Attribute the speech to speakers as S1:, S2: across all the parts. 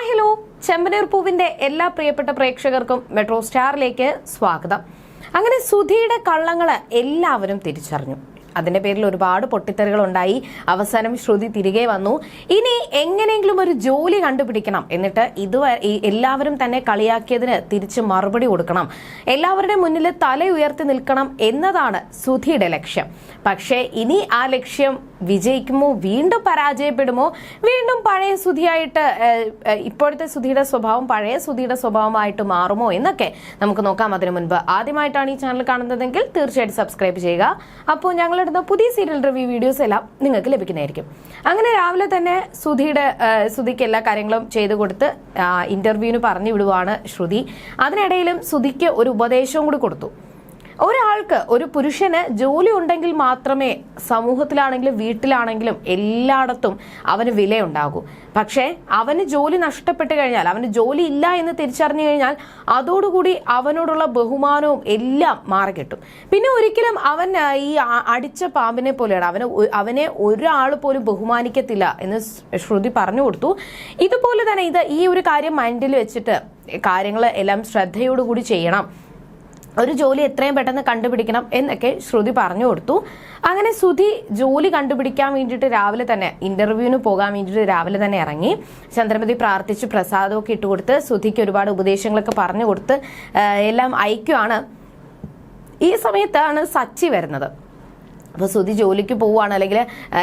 S1: Hi hello ചെമ്പനീർ പൂവിന്റെ എല്ലാ പ്രിയപ്പെട്ട പ്രേക്ഷകർക്കും മെട്രോ സ്റ്റാറിലേക്ക് സ്വാഗതം. അങ്ങനെ സുധിയുടെ കള്ളങ്ങൾ എല്ലാവരും തിരിച്ചറിഞ്ഞു. അതിന്റെ പേരിൽ ഒരുപാട് പൊട്ടിത്തെറികൾ ഉണ്ടായി അവസാനം ശ്രുതി തിരികെ വന്നു. ഇനി എങ്ങനെയെങ്കിലും ഒരു ജോലി കണ്ടുപിടിക്കണം. എന്നിട്ട് ഇതുവരെ എല്ലാവരും തന്നെ കളിയാക്കിയതിന് തിരിച്ച് മറുപടി കൊടുക്കണം. എല്ലാവരുടെ മുന്നിൽ തല ഉയർത്തി നിൽക്കണം എന്നതാണ് സുധിയുടെ ലക്ഷ്യം. പക്ഷേ ഇനി ആ ലക്ഷ്യം വിജയിക്കുമോ? വീണ്ടും പരാജയപ്പെടുമോ? വീണ്ടും പഴയ സുധിയായിട്ട് ഇപ്പോഴത്തെ സുധിയുടെ സ്വഭാവം പഴയ സുധിയുടെ സ്വഭാവമായിട്ട് മാറുമോ എന്നൊക്കെ നമുക്ക് നോക്കാം അതിനു മുൻപ്. ആദ്യമായിട്ടാണ് ഈ ചാനൽ കാണുന്നതെങ്കിൽ തീർച്ചയായിട്ടും സബ്സ്ക്രൈബ് ചെയ്യുക. അപ്പോൾ ഞങ്ങളിടുന്ന പുതിയ സീരിയൽ റിവ്യൂ വീഡിയോസ് എല്ലാം നിങ്ങൾക്ക് ലഭിക്കുന്നതായിരിക്കും. അങ്ങനെ രാവിലെ തന്നെ സുധിയുടെ സുധിക്ക് എല്ലാ കാര്യങ്ങളും ചെയ്തു കൊടുത്ത് ഇന്റർവ്യൂവിന് പറഞ്ഞു വിടുവാണ് ശ്രുതി. അതിനിടയിലും സുധിക്ക് ഒരു ഉപദേശവും കൂടി കൊടുത്തു. ഒരാൾക്ക് ഒരു പുരുഷന് ജോലി ഉണ്ടെങ്കിൽ മാത്രമേ സമൂഹത്തിലാണെങ്കിലും വീട്ടിലാണെങ്കിലും എല്ലായിടത്തും അവന് വിലയുണ്ടാകൂ. പക്ഷേ അവന് ജോലി നഷ്ടപ്പെട്ടു കഴിഞ്ഞാൽ അവന് ജോലി ഇല്ല എന്ന് തിരിച്ചറിഞ്ഞു കഴിഞ്ഞാൽ അതോടുകൂടി അവനോടുള്ള ബഹുമാനവും എല്ലാം മാറിക്കിട്ടും. പിന്നെ ഒരിക്കലും അവൻ ഈ അടിച്ച പാമ്പിനെ പോലെയാണ്. അവന് അവനെ ഒരാൾ പോലും ബഹുമാനിക്കത്തില്ല എന്ന് ശ്രുതി പറഞ്ഞു കൊടുത്തു. ഇതുപോലെ തന്നെ ഇത് ഈ ഒരു കാര്യം മൈൻഡിൽ വെച്ചിട്ട് കാര്യങ്ങൾ എല്ലാം ശ്രദ്ധയോടുകൂടി ചെയ്യണം. ഒരു ജോലി എത്രയും പെട്ടെന്ന് കണ്ടുപിടിക്കണം എന്നൊക്കെ ശ്രുതി പറഞ്ഞു കൊടുത്തു. അങ്ങനെ സുധി ജോലി കണ്ടുപിടിക്കാൻ വേണ്ടിയിട്ട് രാവിലെ തന്നെ ഇന്റർവ്യൂവിന് പോകാൻ വേണ്ടിയിട്ട് രാവിലെ തന്നെ ഇറങ്ങി. ചന്ദ്രമതി പ്രാർത്ഥിച്ച് പ്രസാദമൊക്കെ ഇട്ടുകൊടുത്ത് സുധിക്ക് ഒരുപാട് ഉപദേശങ്ങളൊക്കെ പറഞ്ഞു കൊടുത്ത് എല്ലാം അയക്കുവാണ്. ഈ സമയത്താണ് സച്ചി വരുന്നത്. അപ്പോൾ സുധി ജോലിക്ക് പോവുകയാണ് അല്ലെങ്കിൽ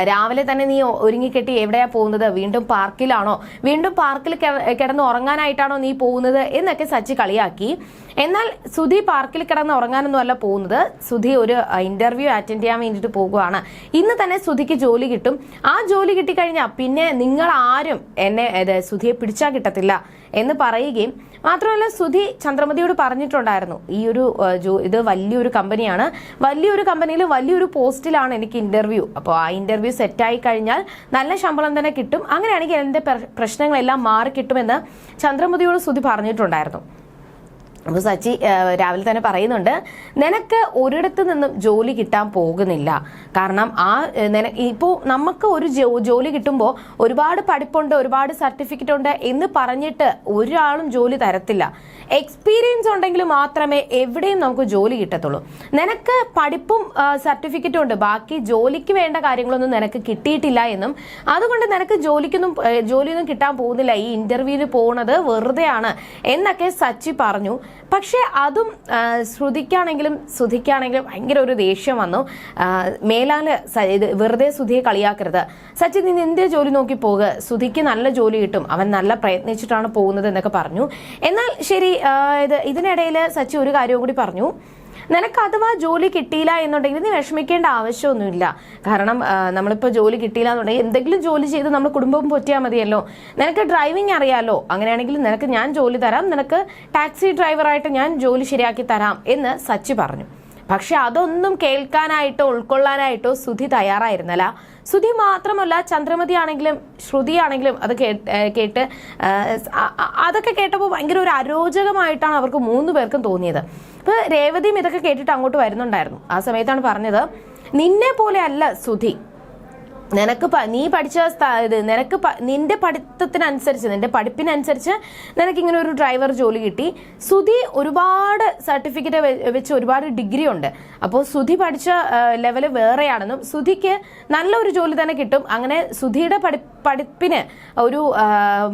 S1: രാവിലെ തന്നെ നീ ഒരുങ്ങിക്കെട്ടി എവിടെയാ പോകുന്നത്? വീണ്ടും പാർക്കിലാണോ? വീണ്ടും പാർക്കിൽ കിടന്ന് ഉറങ്ങാനായിട്ടാണോ നീ പോകുന്നത്? എന്നൊക്കെ സച്ചി കളിയാക്കി. എന്നാൽ സുധി പാർക്കിൽ കിടന്ന് ഉറങ്ങാനൊന്നും അല്ല പോകുന്നത്. സുധി ഒരു ഇന്റർവ്യൂ അറ്റൻഡ് ചെയ്യാൻ വേണ്ടിയിട്ട് പോകുകയാണ് ഇന്ന് തന്നെ സുധിക്ക് ജോലി കിട്ടും. ആ ജോലി കിട്ടിക്കഴിഞ്ഞാൽ പിന്നെ നിങ്ങൾ ആരും എന്നെ സുധിയെ പിടിച്ചാൽ കിട്ടത്തില്ല എന്ന് പറയുകയും മാത്രമല്ല സുധി ചന്ദ്രമതിയോട് പറഞ്ഞിട്ടുണ്ടായിരുന്നു ഈ ഒരു ഇത് വലിയൊരു കമ്പനിയാണ്. വലിയൊരു കമ്പനിയിൽ വലിയൊരു പോസ്റ്റിലാണ് എനിക്ക് ഇന്റർവ്യൂ അപ്പോൾ ആ ഇന്റർവ്യൂ സെറ്റായി കഴിഞ്ഞാൽ നല്ല ശമ്പളം തന്നെ കിട്ടും. അങ്ങനെയാണെങ്കിൽ എന്റെ പ്ര- പ്രശ്നങ്ങളെല്ലാം മാറി കിട്ടുമെന്ന് ചന്ദ്രമതിയോട് സുധി പറഞ്ഞിട്ടുണ്ടായിരുന്നു. അപ്പോൾ സച്ചി രാവിലെ തന്നെ പറയുന്നുണ്ട് നിനക്ക് ഒരിടത്തു നിന്നും ജോലി കിട്ടാൻ പോകുന്നില്ല. കാരണം ആ നിന ഇപ്പോൾ നമുക്ക് ഒരു ജോലി കിട്ടുമ്പോൾ ഒരുപാട് പഠിപ്പുണ്ട് ഒരുപാട് സർട്ടിഫിക്കറ്റ് ഉണ്ട് എന്ന് പറഞ്ഞിട്ട് ഒരാളും ജോലി തരത്തില്ല. എക്സ്പീരിയൻസ് ഉണ്ടെങ്കിൽ മാത്രമേ എവിടെയും നമുക്ക് ജോലി കിട്ടത്തുള്ളൂ. നിനക്ക് പഠിപ്പും സർട്ടിഫിക്കറ്റും ഉണ്ട്. ബാക്കി ജോലിക്ക് വേണ്ട കാര്യങ്ങളൊന്നും നിനക്ക് കിട്ടിയിട്ടില്ല എന്നും. അതുകൊണ്ട് നിനക്ക് ജോലിക്കൊന്നും ജോലിയൊന്നും കിട്ടാൻ പോകുന്നില്ല. ഈ ഇന്റർവ്യൂവിന് പോകുന്നത് വെറുതെയാണ് എന്നൊക്കെ സച്ചി പറഞ്ഞു. പക്ഷെ അതും ശ്രുതിക്കാണെങ്കിലും സുധിക്കാണെങ്കിലും ഭയങ്കര ഒരു ദേഷ്യം വന്നു. മേലാൽ ഇത് വെറുതെ സുധിയെ കളിയാക്കരുത്. സച്ചിൻ നീ നിന്റെ ജോലി നോക്കി പോകുക സുധിക്ക് നല്ല ജോലി കിട്ടും. അവൻ നല്ല പ്രയത്നിച്ചിട്ടാണ് പോകുന്നത് എന്നൊക്കെ പറഞ്ഞു. എന്നാൽ ശരി ഇത് ഇതിനിടയിൽ സച്ചി ഒരു കാര്യവും കൂടി പറഞ്ഞു. നിനക്ക് അഥവാ ജോലി കിട്ടിയില്ല എന്നുണ്ടെങ്കിൽ നീ വിഷമിക്കേണ്ട ആവശ്യമൊന്നുമില്ല. കാരണം നമ്മളിപ്പോൾ ജോലി കിട്ടിയില്ല എന്നുണ്ടെങ്കിൽ എന്തെങ്കിലും ജോലി ചെയ്ത് നമ്മൾ കുടുംബം പൊറ്റിയാൽ മതിയല്ലോ. നിനക്ക് ഡ്രൈവിംഗ് അറിയാലോ? അങ്ങനെയാണെങ്കിൽ നിനക്ക് ഞാൻ ജോലി തരാം. നിനക്ക് ടാക്സി ഡ്രൈവറായിട്ട് ഞാൻ ജോലി ശരിയാക്കി തരാം എന്ന് സച്ചി പറഞ്ഞു. പക്ഷെ അതൊന്നും കേൾക്കാനായിട്ടോ ഉൾക്കൊള്ളാനായിട്ടോ സുധി തയ്യാറായിരുന്നല്ല. സുധി മാത്രമല്ല ചന്ദ്രമതി ആണെങ്കിലും ശ്രുതി ആണെങ്കിലും അത് കേട്ട് അതൊക്കെ കേട്ടപ്പോൾ ഭയങ്കര ഒരു അരോചകമായിട്ടാണ് അവർക്ക് മൂന്ന് പേർക്കും തോന്നിയത്. അപ്പൊ രേവതിയും ഇതൊക്കെ കേട്ടിട്ട് അങ്ങോട്ട് വരുന്നുണ്ടായിരുന്നു. ആ സമയത്താണ് പറഞ്ഞത് നിന്നെ പോലെ അല്ല സുധി. നിനക്ക് നീ പഠിച്ച ഇത് നിനക്ക് നിന്റെ പഠിത്തത്തിനനുസരിച്ച് നിന്റെ പഠിപ്പിനനുസരിച്ച് നിനക്ക് ഇങ്ങനെ ഒരു ഡ്രൈവർ ജോലി കിട്ടി. സുധി ഒരുപാട് സർട്ടിഫിക്കറ്റ് വെച്ച് ഒരുപാട് ഡിഗ്രി ഉണ്ട്. അപ്പോൾ സുധി പഠിച്ച ലെവൽ വേറെയാണെന്നും സുധിക്ക് നല്ലൊരു ജോലി തന്നെ കിട്ടും. അങ്ങനെ സുധിയുടെ പഠി പഠിപ്പിന് ഒരു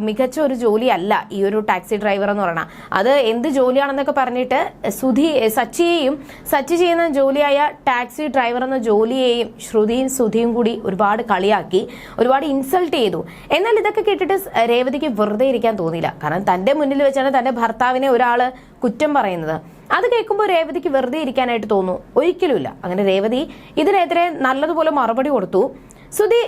S1: മികച്ച ഒരു ജോലിയല്ല ഈ ഒരു ടാക്സി ഡ്രൈവർ എന്ന് പറയുന്നത് അത് എന്ത് ജോലിയാണെന്നൊക്കെ പറഞ്ഞിട്ട് സുധി സച്ചിയെയും സച്ചി ചെയ്യുന്ന ജോലിയായ ടാക്സി ഡ്രൈവർ എന്ന ജോലിയെയും ശ്രുതിയും സുധിയും കൂടി ഒരുപാട് കളിയാക്കി ഒരുപാട് ഇൻസൾട്ട് ചെയ്തു. എന്നാൽ ഇതൊക്കെ കേട്ടിട്ട് രേവതിക്ക് വെറുതെ ഇരിക്കാൻ തോന്നിയില്ല. കാരണം തന്റെ മുന്നിൽ വെച്ചാണ് തന്റെ ഭർത്താവിനെ ഒരാൾ കുറ്റം പറയുന്നത്. അത് കേൾക്കുമ്പോൾ രേവതിക്ക് വെറുതെ ഇരിക്കാനായിട്ട് തോന്നുന്നു ഒരിക്കലുമില്ല. അങ്ങനെ രേവതി ഇതിനെതിരെ നല്ലതുപോലെ മറുപടി കൊടുത്തു. ശ്രുതി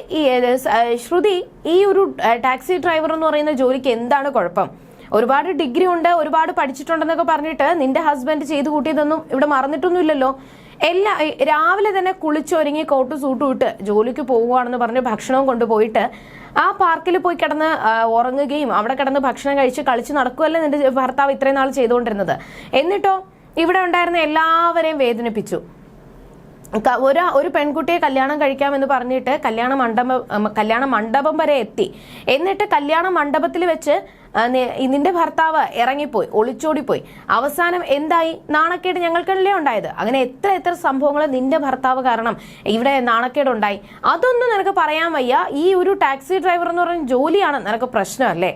S1: ശ്രുതി ഈ ഒരു ടാക്സി ഡ്രൈവർ എന്ന് പറയുന്ന ജോലിക്ക് എന്താണ് കുഴപ്പം? ഒരുപാട് ഡിഗ്രി ഉണ്ട് ഒരുപാട് പഠിച്ചിട്ടുണ്ടെന്നൊക്കെ പറഞ്ഞിട്ട് നിന്റെ ഹസ്ബൻഡ് ചെയ്തു കൂട്ടിയതൊന്നും ഇവിടെ മറന്നിട്ടൊന്നുമില്ലല്ലോ. എല്ലാ രാവിലെ തന്നെ കുളിച്ചൊരുങ്ങി കോട്ട് സൂട്ടും ഇട്ട് ജോലിക്ക് പോവുകയാണെന്ന് പറഞ്ഞ് ഭക്ഷണവും കൊണ്ടുപോയിട്ട് ആ പാർക്കിൽ പോയി കിടന്ന് ഉറങ്ങുകയും അവിടെ കിടന്ന് ഭക്ഷണം കഴിച്ച് കളിച്ച് നടക്കുകയല്ലേ നിന്റെ ഭർത്താവ് ഇത്രയും നാൾ ചെയ്തുകൊണ്ടിരുന്നത്. എന്നിട്ടോ ഇവിടെ ഉണ്ടായിരുന്ന എല്ലാവരെയും വേദനിപ്പിച്ചു. ഒരു ഒരു പെൺകുട്ടിയെ കല്യാണം കഴിക്കാമെന്ന് പറഞ്ഞിട്ട് കല്യാണ മണ്ഡപം കല്യാണ മണ്ഡപം വരെ എത്തി. എന്നിട്ട് കല്യാണ മണ്ഡപത്തിൽ വെച്ച് നിന്റെ ഭർത്താവ് ഇറങ്ങിപ്പോയി ഒളിച്ചോടിപ്പോയി. അവസാനം എന്തായി? നാണക്കേട് ഞങ്ങൾക്കല്ലേ ഉണ്ടായത്? അങ്ങനെ എത്ര എത്ര സംഭവങ്ങൾ നിന്റെ ഭർത്താവ് കാരണം ഇവിടെ നാണക്കേട് ഉണ്ടായി അതൊന്നും നിനക്ക് പറയാൻ വയ്യ. ഈ ഒരു ടാക്സി ഡ്രൈവർ എന്ന് പറയുന്ന ജോലിയാണ് നിനക്ക് പ്രശ്നമല്ലേ?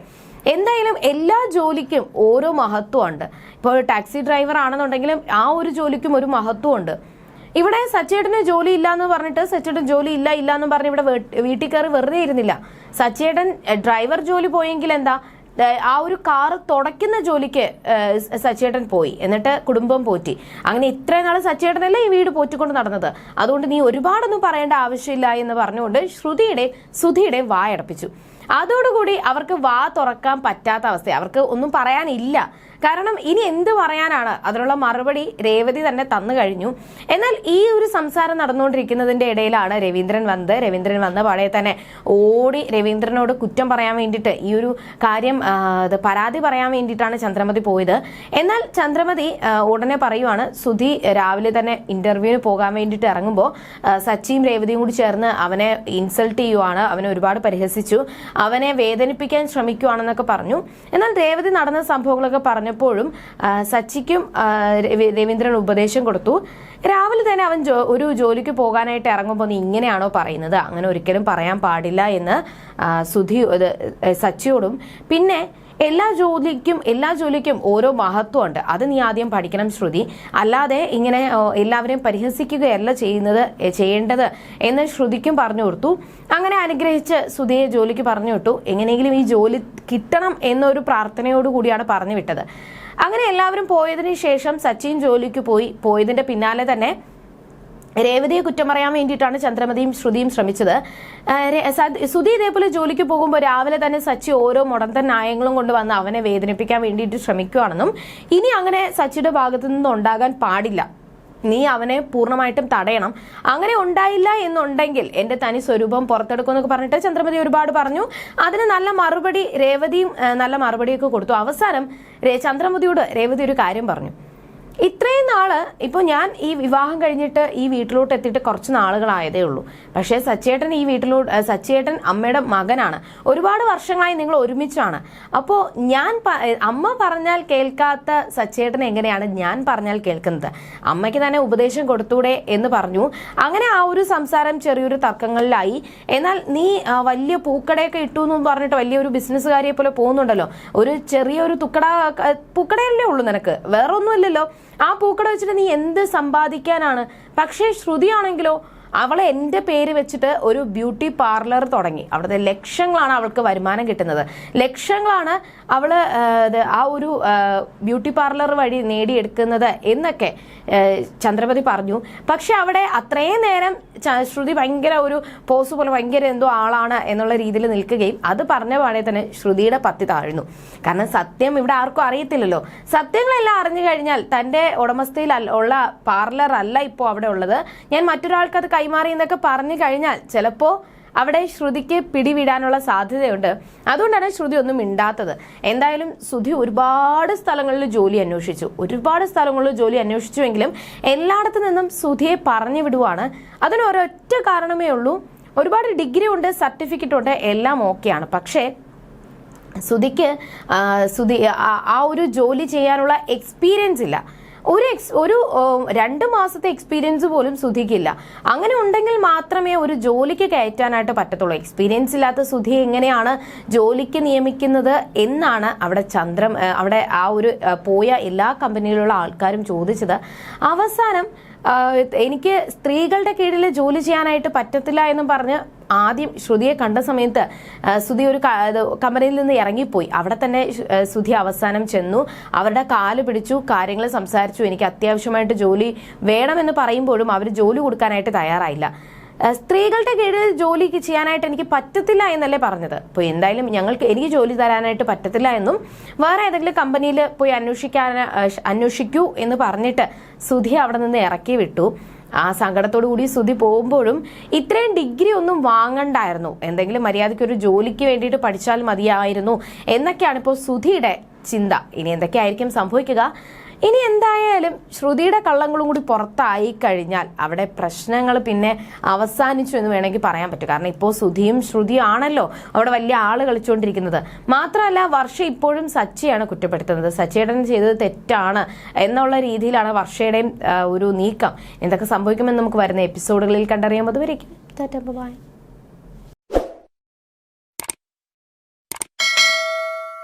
S1: എന്തായാലും എല്ലാ ജോലിക്കും ഓരോ മഹത്വമുണ്ട്. ഇപ്പോൾ ടാക്സി ഡ്രൈവർ ആണെന്നുണ്ടെങ്കിലും ആ ഒരു ജോലിക്കും ഒരു മഹത്വമുണ്ട്. ഇവിടെ സച്ചേട്ടന് ജോലി ഇല്ല എന്ന് പറഞ്ഞിട്ട് സച്ചേട്ടൻ ജോലി ഇല്ല ഇല്ല എന്ന് പറഞ്ഞ് ഇവിടെ വീട്ടിൽ കയറി വെറുതെ ഇരുന്നില്ല. സച്ചേട്ടൻ ഡ്രൈവർ ജോലി പോയെങ്കിൽ എന്താ ആ ഒരു കാറ് തുടയ്ക്കുന്ന ജോലിക്ക് സച്ചേട്ടൻ പോയി. എന്നിട്ട് കുടുംബം പോറ്റി. അങ്ങനെ ഇത്രയും നാൾ സച്ചേട്ടനല്ലേ ഈ വീട് പോറ്റിക്കൊണ്ട് നടന്നത്. അതുകൊണ്ട് നീ ഒരുപാടൊന്നും പറയേണ്ട ആവശ്യമില്ല എന്ന് പറഞ്ഞുകൊണ്ട് ശ്രുതിയുടെ സുധിയുടെ വായടപ്പിച്ചു. അതോടുകൂടി അവർക്ക് വാ തുറക്കാൻ പറ്റാത്ത അവസ്ഥ. അവർക്ക് ഒന്നും പറയാനില്ല. കാരണം ഇനി എന്ത് പറയാനാണ്? അതിനുള്ള മറുപടി രേവതി തന്നെ തന്നു കഴിഞ്ഞു. എന്നാൽ ഈ ഒരു സംസാരം നടന്നുകൊണ്ടിരിക്കുന്നതിന്റെ ഇടയിലാണ് രവീന്ദ്രൻ വന്നത്. രവീന്ദ്രൻ വന്ന പാടെ തന്നെ ഓടി രവീന്ദ്രനോട് കുറ്റം പറയാൻ വേണ്ടിയിട്ട് ഈ ഒരു കാര്യം പരാതി പറയാൻ വേണ്ടിയിട്ടാണ് ചന്ദ്രമതി പോയത്. എന്നാൽ ചന്ദ്രമതി ഉടനെ പറയുവാണ് സുധി രാവിലെ തന്നെ ഇന്റർവ്യൂവിന് പോകാൻ വേണ്ടിയിട്ട് ഇറങ്ങുമ്പോൾ സച്ചിയും രേവതിയും കൂടി ചേർന്ന് അവനെ ഇൻസൾട്ട് ചെയ്യുവാണ്. അവനെ ഒരുപാട് പരിഹസിച്ചു. അവനെ വേദനിപ്പിക്കാൻ ശ്രമിക്കുവാണെന്നൊക്കെ പറഞ്ഞു. എന്നാൽ രേവതി നടന്ന സംഭവങ്ങളൊക്കെ പറഞ്ഞപ്പോഴും സച്ചിക്കും രവീന്ദ്രൻ ഉപദേശം കൊടുത്തു. രാവിലെ തന്നെ അവൻ ഒരു ജോലിക്ക് പോകാനായിട്ട് ഇറങ്ങുമ്പോൾ നീ ഇങ്ങനെയാണോ പറയുന്നത്? അങ്ങനെ ഒരിക്കലും പറയാൻ പാടില്ല എന്ന് സുധി സച്ചിയോടും. പിന്നെ എല്ലാ ജോലിക്കും എല്ലാ ജോലിക്കും ഓരോ മഹത്വമുണ്ട്. അത് നീ ആദ്യം പഠിക്കണം ശ്രുതി. അല്ലാതെ ഇങ്ങനെ എല്ലാവരെയും പരിഹസിക്കുകയല്ല ചെയ്യുന്നത് ചെയ്യേണ്ടത് എന്ന് ശ്രുതിക്കും പറഞ്ഞു കൊടുത്തു. അങ്ങനെ അനുഗ്രഹിച്ച് സുധിയെ ജോലിക്ക് പറഞ്ഞു വിട്ടു. എങ്ങനെയെങ്കിലും ഈ ജോലി കിട്ടണം എന്നൊരു പ്രാർത്ഥനയോടു കൂടിയാണ് പറഞ്ഞു വിട്ടത്. അങ്ങനെ എല്ലാവരും പോയതിനു ശേഷം സച്ചിൻ ജോലിക്ക് പോയി. പോയതിന്റെ പിന്നാലെ തന്നെ രേവതിയെ കുറ്റം പറയാൻ വേണ്ടിയിട്ടാണ് ചന്ദ്രമതിയും ശ്രുതിയും ശ്രമിച്ചത്. സുധി ഇതേപോലെ ജോലിക്ക് പോകുമ്പോൾ രാവിലെ തന്നെ സച്ചി ഓരോ മുടന്തൻ ന്യായങ്ങളും കൊണ്ട് വന്ന് അവനെ വേദനിപ്പിക്കാൻ വേണ്ടിയിട്ട് ശ്രമിക്കുകയാണെന്നും ഇനി അങ്ങനെ സച്ചിയുടെ ഭാഗത്തു നിന്ന് ഉണ്ടാകാൻ പാടില്ല. നീ അവനെ പൂർണമായിട്ടും തടയണം. അങ്ങനെ ഉണ്ടായില്ല എന്നുണ്ടെങ്കിൽ എന്റെ തനി സ്വരൂപം പുറത്തെടുക്കും എന്നൊക്കെ പറഞ്ഞിട്ട് ചന്ദ്രമതി ഒരുപാട് പറഞ്ഞു. അതിന് നല്ല മറുപടി രേവതിയും നല്ല മറുപടിയൊക്കെ കൊടുത്തു. അവസാനം ചന്ദ്രമതിയോട് രേവതി ഒരു കാര്യം പറഞ്ഞു. ഇത്രയും നാൾ ഇപ്പോൾ ഞാൻ ഈ വിവാഹം കഴിഞ്ഞിട്ട് ഈ വീട്ടിലോട്ട് എത്തിയിട്ട് കുറച്ച് നാളുകളായതേ ഉള്ളൂ. പക്ഷേ സച്ചേട്ടൻ ഈ വീട്ടിലോട്ട് സച്ചേട്ടൻ അമ്മയുടെ മകനാണ്. ഒരുപാട് വർഷങ്ങളായി നിങ്ങൾ ഒരുമിച്ചാണ്. അപ്പോൾ ഞാൻ അമ്മ പറഞ്ഞാൽ കേൾക്കാത്ത സച്ചേട്ടൻ എങ്ങനെയാണ് ഞാൻ പറഞ്ഞാൽ കേൾക്കുന്നത്? അമ്മയ്ക്ക് തന്നെ ഉപദേശം കൊടുത്തൂടെ എന്ന് പറഞ്ഞു. അങ്ങനെ ആ ഒരു സംസാരം ചെറിയൊരു തർക്കങ്ങളിലായി. എന്നാൽ നീ വലിയ പൂക്കടയൊക്കെ ഇട്ടു എന്ന് പറഞ്ഞിട്ട് വലിയൊരു ബിസിനസ്സുകാരിയെ പോലെ പോകുന്നുണ്ടല്ലോ. ഒരു ചെറിയൊരു തുക്കട പൂക്കടയല്ലേ ഉള്ളൂ നിനക്ക്. വേറെ ഒന്നുമില്ലല്ലോ ആ പൂക്കട വെച്ചിട്ട് നീ എന്ത് സമ്പാദിക്കാനാണ്? പക്ഷേ ശ്രുതിയാണെങ്കിലോ അവളെ എന്റെ പേര് വെച്ചിട്ട് ഒരു ബ്യൂട്ടി പാർലർ തുടങ്ങി. അവിടുത്തെ ലക്ഷങ്ങളാണ് അവൾക്ക് വരുമാനം കിട്ടുന്നത്. ലക്ഷങ്ങളാണ് അവൾ ആ, ഒരു ബ്യൂട്ടി പാർലർ വഴി നേടിയെടുക്കുന്നത് എന്നൊക്കെ ചന്ദ്രപതി പറഞ്ഞു. പക്ഷെ അവിടെ അത്രയും നേരം ശ്രുതി ഭയങ്കര ഒരു പോസ് പോലെ ഭയങ്കര എന്തോ ആളാണ് എന്നുള്ള രീതിയിൽ നിൽക്കുകയും അത് പറഞ്ഞ പാടെ തന്നെ ശ്രുതിയുടെ പത്തി താഴ്ന്നു. കാരണം സത്യം ഇവിടെ ആർക്കും അറിയത്തില്ലല്ലോ. സത്യങ്ങളെല്ലാം അറിഞ്ഞു കഴിഞ്ഞാൽ തന്റെ ഉടമസ്ഥയിൽ ഉള്ള പാർലർ അല്ല ഇപ്പോൾ അവിടെ ഉള്ളത്. ഞാൻ മറ്റൊരാൾക്ക് അത് കൈമാറി എന്നൊക്കെ പറഞ്ഞു കഴിഞ്ഞാൽ ചിലപ്പോ അവിടെ ശ്രുതിക്ക് പിടിവിടാനുള്ള സാധ്യതയുണ്ട്. അതുകൊണ്ടാണ് ശ്രുതി ഒന്നും മിണ്ടാത്തത്. എന്തായാലും ശ്രുതി ഒരുപാട് സ്ഥലങ്ങളിൽ ജോലി അന്വേഷിച്ചു. ഒരുപാട് സ്ഥലങ്ങളിൽ ജോലി അന്വേഷിച്ചുവെങ്കിലും എല്ലായിടത്തു നിന്നും ശ്രുതിയെ പറഞ്ഞു വിടുവാണ്. അതിന് ഒരൊറ്റ കാരണമേ ഉള്ളൂ. ഒരുപാട് ഡിഗ്രി ഉണ്ട് സർട്ടിഫിക്കറ്റ് ഉണ്ട് എല്ലാം ഓക്കെയാണ് പക്ഷേ സുധിക്ക് സുധി ആ ഒരു ജോലി ചെയ്യാനുള്ള എക്സ്പീരിയൻസ് ഇല്ല. ഒരു എക്സ് ഒരു രണ്ട് മാസത്തെ എക്സ്പീരിയൻസ് പോലും സുധിക്കില്ല. അങ്ങനെ ഉണ്ടെങ്കിൽ മാത്രമേ ഒരു ജോലിക്ക് കയറ്റാനായിട്ട് പറ്റത്തുള്ളൂ. എക്സ്പീരിയൻസ് ഇല്ലാത്ത സുധി എങ്ങനെയാണ് ജോലിക്ക് നിയമിക്കുന്നത് എന്നാണ് അവിടെ ചന്ദ്രം അവിടെ ആ ഒരു പോയ എല്ലാ കമ്പനിയിലുള്ള ആൾക്കാരും ചോദിച്ചത്. അവസാനം എനിക്ക് സ്ത്രീകളുടെ കീഴിൽ ജോലി ചെയ്യാനായിട്ട് പറ്റത്തില്ല എന്നും പറഞ്ഞ് ആദ്യം ശ്രുതിയെ കണ്ട സമയത്ത് ശ്രുതി ഒരു കമ്പനിയിൽ നിന്ന് ഇറങ്ങിപ്പോയി. അവിടെ തന്നെ ശ്രുതി അവസാനം ചെന്നു. അവരുടെ കാൽ പിടിച്ചു കാര്യങ്ങൾ സംസാരിച്ചു. എനിക്ക് അത്യാവശ്യമായിട്ട് ജോലി വേണമെന്ന് പറയുമ്പോഴും അവർ ജോലി കൊടുക്കാനായിട്ട് തയ്യാറായില്ല. സ്ത്രീകളുടെ കീഴിൽ ജോലി ചെയ്യാനായിട്ട് എനിക്ക് പറ്റത്തില്ല എന്നല്ലേ പറഞ്ഞത്. അപ്പോൾ എന്തായാലും ഞങ്ങൾക്ക് എനിക്ക് ജോലി തരാനായിട്ട് പറ്റത്തില്ല എന്നും വേറെ ഏതെങ്കിലും കമ്പനിയിൽ പോയി അന്വേഷിക്കാൻ അന്വേഷിക്കൂ എന്ന് പറഞ്ഞിട്ട് സുധി അവിടെ നിന്ന് ഇറക്കി വിട്ടു. ആ സങ്കടത്തോടു കൂടി സുധി പോകുമ്പോഴും ഇത്രയും ഡിഗ്രി ഒന്നും വാങ്ങണ്ടായിരുന്നു. എന്തെങ്കിലും മര്യാദയ്ക്ക് ഒരു ജോലിക്ക് വേണ്ടിയിട്ട് പഠിച്ചാൽ മതിയായിരുന്നു എന്നൊക്കെയാണ് ഇപ്പോൾ സുധിയുടെ ചിന്ത. ഇനി എന്തൊക്കെയായിരിക്കും സംഭവിക്കുക? ഇനി എന്തായാലും ശ്രുതിയുടെ കള്ളങ്ങളും കൂടി പുറത്തായി കഴിഞ്ഞാൽ അവിടെ പ്രശ്നങ്ങൾ പിന്നെ അവസാനിച്ചു എന്ന് വേണമെങ്കിൽ പറയാൻ പറ്റും. കാരണം ഇപ്പോൾ സുധിയും ശ്രുതിയും ആണല്ലോ അവിടെ വലിയ ആൾ കളിച്ചുകൊണ്ടിരിക്കുന്നത്. മാത്രമല്ല വർഷ ഇപ്പോഴും സച്ചിയാണ് കുറ്റപ്പെടുത്തുന്നത്. സച്ചിയേട്ടൻ ചെയ്തത് തെറ്റാണ് എന്നുള്ള രീതിയിലാണ് വർഷയുടെയും ഒരു നീക്കം. എന്തൊക്കെ സംഭവിക്കുമെന്ന് നമുക്ക് വരുന്ന എപ്പിസോഡുകളിൽ കണ്ടറിയാം. അതുവരേക്കും. ബൈ.